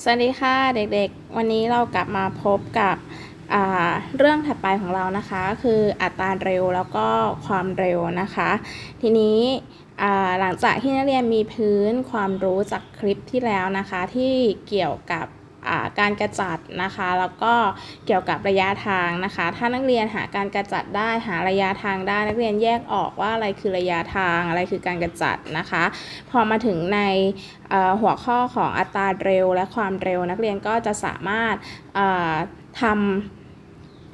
สวัสดีค่ะเด็กๆ วันนี้เรากลับมาพบกับเรื่องถัดไปของเรานะคะ คืออัตราเร็วแล้วก็ความเร็วนะคะ ทีนี้หลังจากที่นักเรียนมีพื้นความรู้จากคลิปที่แล้วนะคะ ที่เกี่ยวกับ การกระจัดนะคะ แล้วก็เกี่ยวกับระยะทางนะคะ ถ้านักเรียนหาการกระจัดได้หาระยะทางได้นักเรียนแยกออกว่าอะไรคือระยะทางอะไรคือการกระจัดนะคะ พอมาถึงในหัวข้อของอัตราเร็วและความเร็วนักเรียนก็จะสามารถทำ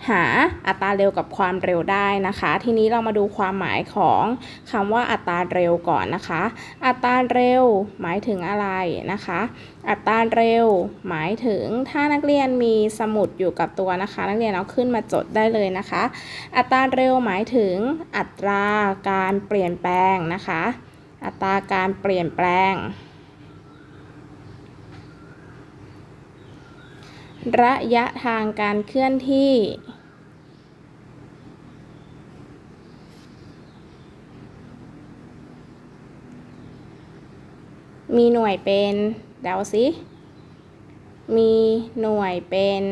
หาอัตราเร็วกับความเร็วได้นะคะ ทีนี้เรามาดูความหมายของคำว่าอัตราเร็วก่อนนะคะ อัตราเร็วหมายถึงอะไรนะคะ อัตราเร็ว หมายถึงถ้านักเรียนมีสมุดอยู่กับตัวนะคะ นักเรียนเอาขึ้นมาจดได้เลยนะคะ อัตราเร็วหมายถึงอัตราการเปลี่ยนแปลงนะคะ อัตราการเปลี่ยนแปลงระยะทางการเคลื่อนที่ มีหน่วยเป็นเดาสิ มีหน่วยเป็น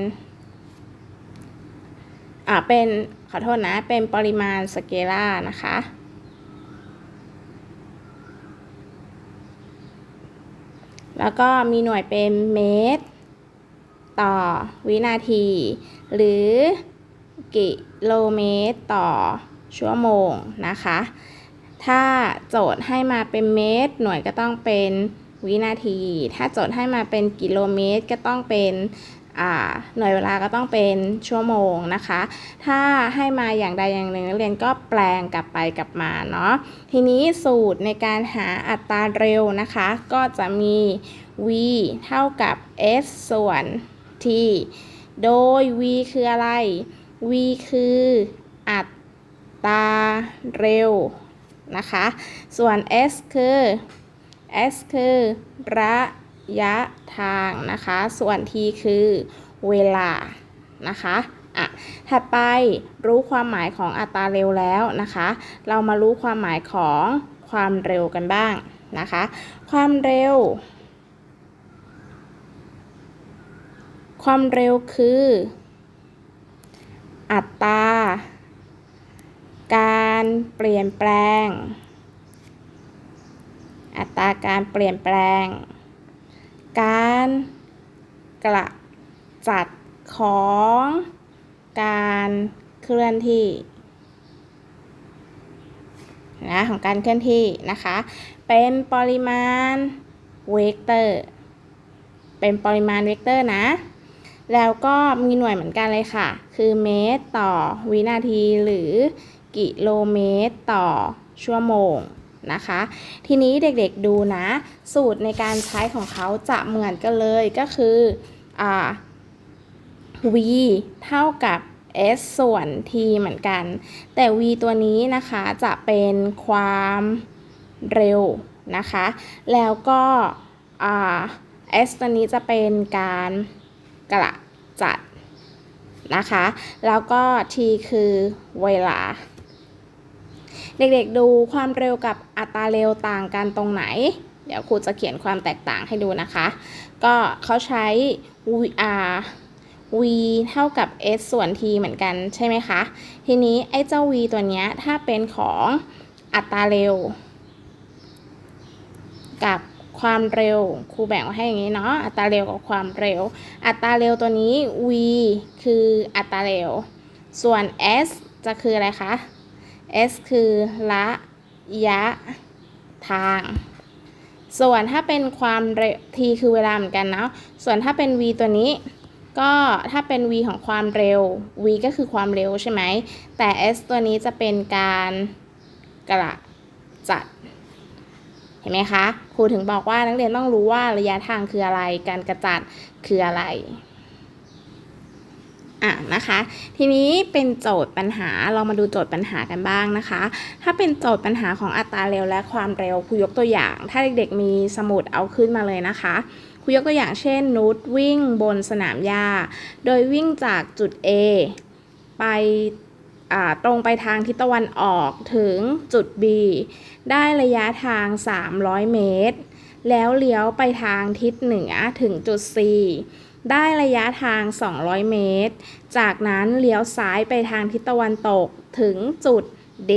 อ่าเป็น ขอโทษนะ เป็นปริมาณสเกลาร์นะคะ แล้วก็มีหน่วยเป็นเมตร ต่อวินาที หรือกิโลเมตรต่อชั่วโมงนะคะ ถ้าโจทย์ให้มาเป็นเมตร หน่วยก็ต้องเป็นวินาที ถ้าโจทย์ให้มาเป็นกิโลเมตรก็ต้องเป็นหน่วยเวลาก็ต้องเป็นชั่วโมงนะคะ ถ้าให้มาอย่างใดอย่างหนึ่งนักเรียนก็แปลงกลับไปกลับมาเนาะ ทีนี้สูตรในการหาอัตราเร็วนะคะ ก็จะมี v เท่ากับ s ส่วน t โดย v คืออะไร v คืออัตราเร็ว นะคะ ส่วน s คือ s คือระยะทางนะคะ ส่วน t คือเวลานะคะอะถัดไปรู้ความหมายของอัตราเร็วแล้วนะคะ เรามารู้ความหมายของความเร็วกันบ้างนะคะ ความเร็ว ความเร็วคือ อัตรา การเปลี่ยนแปลง อัตราการเปลี่ยนแปลง การกระจัดของการเคลื่อนที่นะของการเคลื่อนที่นะคะ เป็นปริมาณเวกเตอร์ เป็นปริมาณเวกเตอร์นะ แล้วก็มีหน่วยเหมือนกันเลยค่ะ คือเมตรต่อวินาทีหรือ กิโลเมตรต่อชั่วโมงนะคะ ทีนี้เด็กๆดูนะ สูตรในการใช้ของเขาจะเหมือนกันเลยก็คืออ v เท่ากับ s ส่วน t เหมือนกัน แต่ v ตัวนี้นะคะจะเป็นความเร็วนะคะ แล้วก็ s ตัวนี้จะเป็นการกระจัดนะคะ แล้วก็ t คือเวลา เด็กๆดูความเร็วกับอัตราเร็วต่างกันตรงไหน เดี๋ยวครูจะเขียนความแตกต่างให้ดูนะคะ ก็เขาใช้ v r v เท่ากับ s ส่วน t เหมือนกันใช่ไหมคะ ทีนี้ไอ้เจ้า v ตัวเนี้ยถ้าเป็นของอัตราเร็ว กับความเร็วครูแบ่งไว้ให้อย่างนี้เนาะอัตราเร็วกับความเร็ว อัตราเร็วตัวนี้ v คืออัตราเร็ว ส่วน s จะคืออะไรคะ s คือระยะทาง ส่วนถ้าเป็นความเร็ว t คือเวลาเหมือนกันเนาะ ส่วนถ้าเป็น v ตัวนี้ ก็ถ้าเป็น v ของความเร็ว v ก็คือความเร็วใช่ไหม แต่ s ตัวนี้จะเป็นการกระจัด เห็นไหมคะ ครูถึงบอกว่านักเรียนต้องรู้ว่าระยะทางคืออะไร การกระจัดคืออะไร อะนะคะ ทีนี้เป็นโจทย์ปัญหาเรามาดูโจทย์ปัญหากันบ้างนะคะ ถ้าเป็นโจทย์ปัญหาของอัตราเร็วและความเร็วครูยกตัวอย่าง ถ้าเด็กๆมีสมุดเอาขึ้นมาเลยนะคะครูยกตัวอย่างเช่นนุชวิ่งบนสนามหญ้าโดยวิ่งจากจุด A ไปตรงไปทางทิศตะวันออกถึงจุด B ได้ระยะทาง 300 เมตร แล้วเลี้ยวไปทางทิศเหนือถึงจุด C ได้ระยะทาง 200 เมตร จากนั้นเลี้ยวซ้ายไปทางทิศตะวันตกถึงจุด D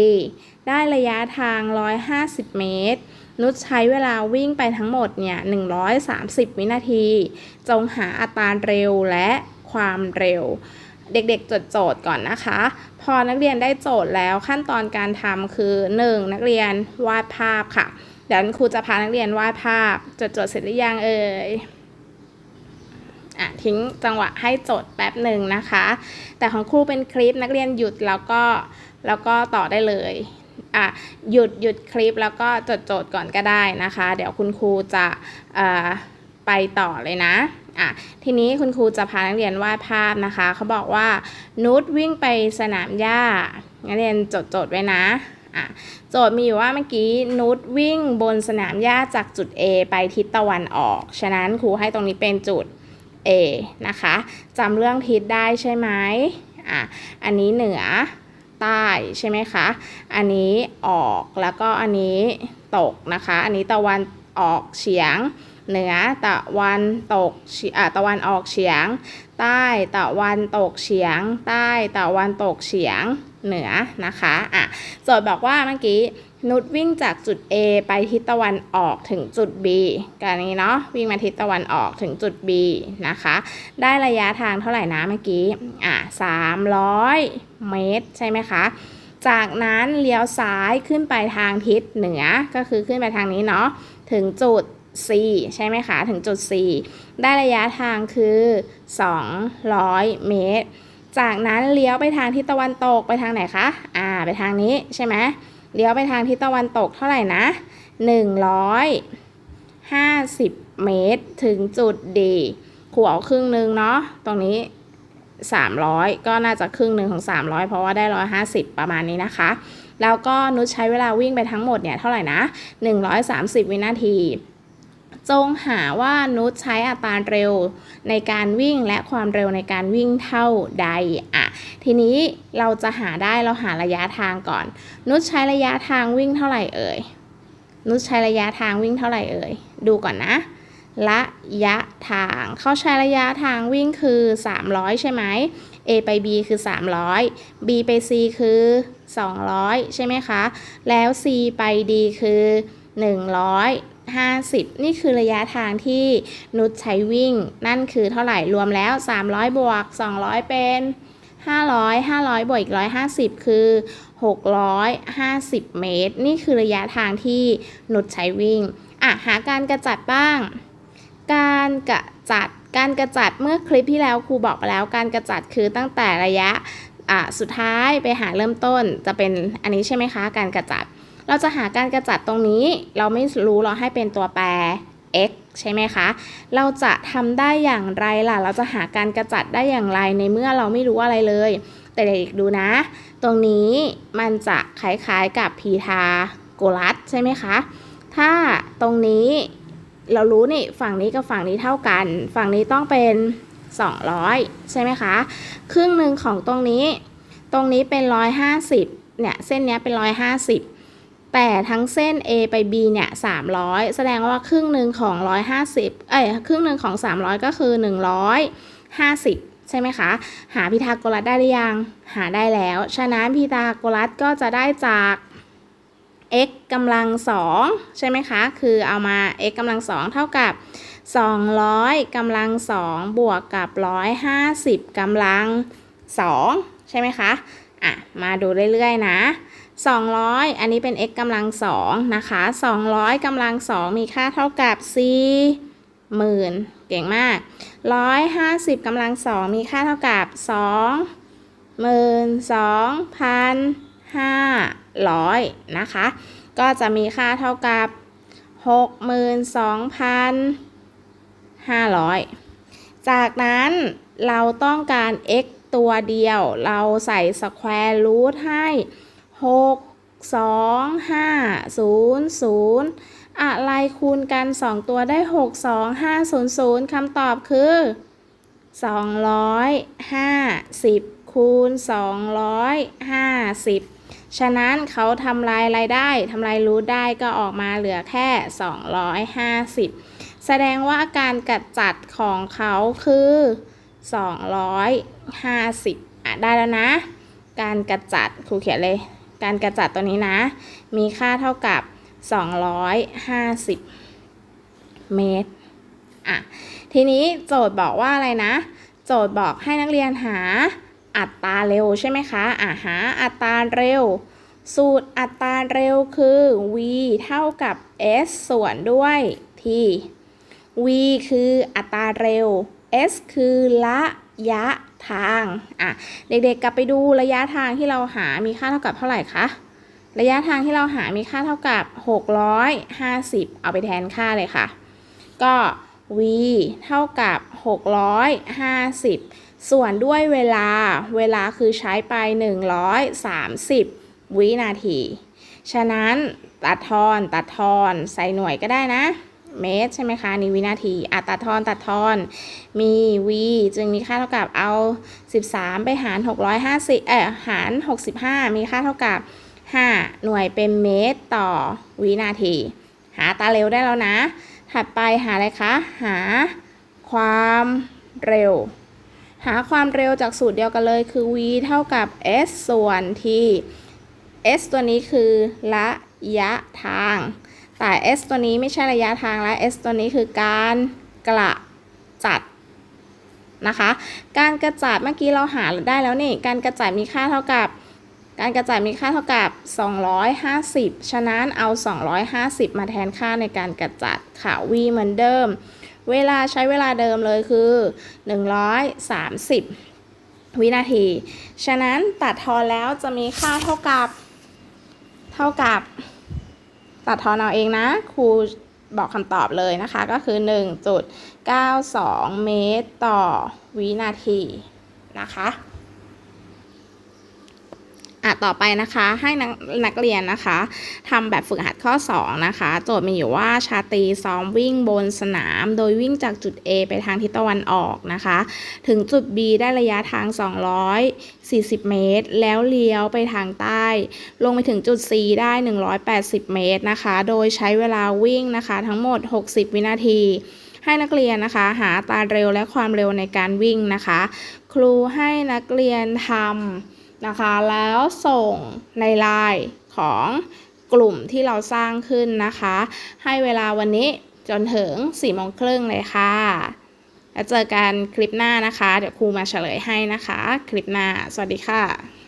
ได้ระยะทาง 150 เมตร นุชใช้เวลาวิ่งไปทั้งหมดเนี่ย 130 วินาที จงหาอัตราเร็วและความเร็ว เด็กๆจดโจทย์ก่อนนะคะ พอนักเรียนได้โจทย์แล้วขั้นตอนการทำคือ 1. นักเรียนวาดภาพค่ะเดี๋ยวครูจะพานักเรียนวาดภาพ จดโจทย์เสร็จหรือยังเอ่ย อะทิ้งจังหวะให้โจทย์แป๊บหนึ่งนะคะ แต่ของครูเป็นคลิปนักเรียนหยุดแล้วก็แล้วก็ต่อได้เลยอะหยุดหยุดคลิปแล้วก็จดโจทย์ก่อนก็ได้นะคะ เดี๋ยวคุณครูจะไปต่อเลยนะอะทีนี้คุณครูจะพานักเรียนวาดภาพนะคะเขาบอกว่านุชวิ่งไปสนามหญ้านักเรียนจดโจทย์ไว้นะอะโจทย์มีอยู่ว่าเมื่อกี้นุชวิ่งบนสนามหญ้าจากจุด A ไปทิศตะวันออก ฉะนั้นครูให้ตรงนี้เป็นจุด A นะคะจำเรื่องทิศได้ใช่ไหมอะอันนี้เหนือใต้ใช่ไหมคะ อันนี้ออกแล้วก็อันนี้ตกนะคะ อันนี้ตะวันออกเฉียง เหนือตะวันตกอะตะวันออกเฉียง ใต้ตะวันตกเฉียง ใต้ตะวันตกเฉียงเหนือนะคะอะโจทย์บอกว่าเมื่อกี้ นุชวิ่งจากจุด A ไปทิศตะวันออกถึงจุด B กันนี้เนาะวิ่งมาทิศตะวันออกถึงจุด B นะคะ ได้ระยะทางเท่าไหร่นะเมื่อกี้อะ300 เมตร ใช่ไหมคะ จากนั้นเลี้ยวซ้ายขึ้นไปทางทิศเหนือก็คือขึ้นไปทางนี้เนาะถึงจุด C ใช่ไหมคะ ถึงจุด C ได้ระยะทางคือ 200 เมตร จากนั้นเลี้ยวไปทางทิศตะวันตกไปทางไหนคะอ่าไปทางนี้ใช่ไหม เลี้ยวไปทางทิศตะวันตกเท่าไหร่นะ150 เมตรถึงจุด D ขวเอาครึ่งหนึ่งเนาะตรงนี้ 300 ก็น่าจะครึ่งหนึ่งของ 300 เพราะว่าได้ 150 ประมาณนี้นะคะ แล้วก็นุชใช้เวลาวิ่งไปทั้งหมดเนี่ยเท่าไหร่นะ 130 วินาที จงหาว่านุชใช้อัตราเร็วในการวิ่งและความเร็วในการวิ่งเท่าใดอะทีนี้เราจะหาได้เราหาระยะทางก่อน นุชใช้ระยะทางวิ่งเท่าไหร่เอ่ยนุชใช้ระยะทางวิ่งเท่าไหร่เอ่ยดูก่อนนะระยะทางเขาใช้ระยะทางวิ่งคือ 300 ใช่ไหม A ไป B คือ 300 B ไป C คือ 200 ใช่ไหมคะ แล้ว C ไป D คือ 50 นี่คือระยะทางที่นุชใช้วิ่ง นั่นคือเท่าไหร่รวมแล้ว 300 บวก 200 เป็น 500 500 บวกอีก 150 คือ 650 เมตร นี่คือระยะทางที่นุชใช้วิ่ง อะ หาการกระจัดบ้าง การกระจัด การกระจัดเมื่อคลิปที่แล้วครูบอกไปแล้ว การกระจัดคือตั้งแต่ระยะะสุดท้ายไปหาเริ่มต้นจะเป็นอันนี้ใช่ไหมคะ การกระจัด เราจะหาการกระจัดตรงนี้ เราไม่รู้เราให้เป็นตัวแปร x ใช่ไหมคะ เราจะทำได้อย่างไรล่ะ เราจะหาการกระจัดได้อย่างไรในเมื่อเราไม่รู้อะไรเลย แต่เด็กๆดูนะ ตรงนี้มันจะคล้ายๆกับพีทาโกรัสใช่ไหมคะ ถ้าตรงนี้เรารู้นี่ฝั่งนี้กับฝั่งนี้เท่ากัน ฝั่งนี้ต้องเป็น 200 ใช่ไหมคะ ครึ่งหนึ่งของตรงนี้ ตรงนี้เป็น 150เนี่ยเส้นนี้เป็น 150 แต่ทั้งเส้น A ไป B เนี่ย300 แสดงว่าครึ่งหนึ่งของ 150 เอ้ยครึ่งหนึ่งของ 300 ก็คือ 150 ใช่ไหมคะ หาพีทาโกรัสได้หรือยัง หาได้แล้ว ฉะนั้นพีทาโกรัสก็จะได้จาก x กำลังสองใช่ไหมคะ คือเอามา x กำลังสองเท่ากับ 200กำลังสองบวกกับ 150กำลังสองใช่ไหมคะ อะ มาดูเรื่อยๆนะ 200 อันนี้เป็น x กำลังสองนะคะ 200กำลังสองมีค่าเท่ากับ 4 หมื่นเก่งมาก 150กำลังสองมีค่าเท่ากับ2หมื่นสองพันห้าร้อยนะคะ ก็จะมีค่าเท่ากับ 62,500 จากนั้นเราต้องการ x ตัวเดียว เราใส่สแควร์รูทให้ 6 2 5 0 0อะไรคูณกัน2ตัวได้6 2 5 0 0คำตอบคือ250คูณ250ฉะนั้นเขาทำลายอะไรได้ทำลายรูทได้ก็ออกมาเหลือแค่ 250 แสดงว่าการกัดจัดของเขาคือ 250อะได้แล้วนะ การกระจัดครูเขียนเลย การกระจัดตัวนี้นะ มีค่าเท่ากับ 250 เมตร อะ ทีนี้โจทย์บอกว่าอะไรนะ โจทย์บอกให้นักเรียนหาอัตราเร็วใช่ไหมคะ อะหาอัตราเร็ว สูตรอัตราเร็วคือ v เท่ากับ s ส่วนด้วย t v คืออัตราเร็ว s คือระยะ ทางอะเด็กๆกลับไปดูระยะทางที่เราหามีค่าเท่ากับเท่าไหร่คะระยะทางที่เราหามีค่าเท่ากับ 650 เอาไปแทนค่าเลยค่ะ ก็ v เท่ากับ 650 ส่วนด้วยเวลา เวลาคือใช้ไป 130 วินาที ฉะนั้นตัดทอนตัดทอนใส่หน่วยก็ได้นะ เมตรใช่ไหมคะนี่วินาทีอะตัดทอนตัดทอนมี v จึงมีค่าเท่ากับเอา 13 ไปหาร 650เอ่อหาร 65 มีค่าเท่ากับ 5 หน่วยเป็นเมตรต่อวินาที หาตาเร็วได้แล้วนะ ถัดไปหาอะไรคะ หาความเร็ว หาความเร็วจากสูตรเดียวกันเลยคือ v เท่ากับ s ส่วน t s ตัวนี้คือระยะทาง แต่ s ตัวนี้ไม่ใช่ระยะทางแล้ว s ตัวนี้คือการกระจัดนะคะ การกระจัดเมื่อกี้เราหาได้แล้วนี่ การกระจัดมีค่าเท่ากับ การกระจายมีค่าเท่ากับ 250 ฉะนั้นเอา 250 มาแทนค่าในการกระจัดค่ะ v เหมือนเดิม เวลาใช้เวลาเดิมเลยคือ 130 วินาที ฉะนั้นตัดทอนแล้วจะมีค่าเท่ากับ เท่ากับ ตัดทอนเอาเองนะ ครูบอกคำตอบเลยนะคะ ก็คือ 1.92 เมตรต่อวินาทีนะคะ อะต่อไปนะคะให้นักนักเรียนนะคะทำแบบฝึกหัดข้อ 2 นะคะ โจทย์มีอยู่ว่าชาตรีซ้อมวิ่งบนสนาม โดยวิ่งจากจุด A ไปทางทิศตะวันออกนะคะ ถึงจุด B ได้ระยะทาง 240 เมตร แล้วเลี้ยวไปทางใต้ ลงไปถึงจุด C ได้ 180 เมตรนะคะ โดยใช้เวลาวิ่งนะคะ ทั้งหมด 60 วินาทีให้นักเรียนนะคะหาตาเร็วและความเร็วในการวิ่งนะคะ ครูให้นักเรียนทำ นะคะ แล้วส่งในไลน์ของกลุ่มที่เราสร้างขึ้นนะคะ ให้เวลาวันนี้จนถึง4โมงครึ่งเลยค่ะ แล้วเจอกันคลิปหน้านะคะ เดี๋ยวครูมาเฉลยให้นะคะ คลิปหน้า สวัสดีค่ะ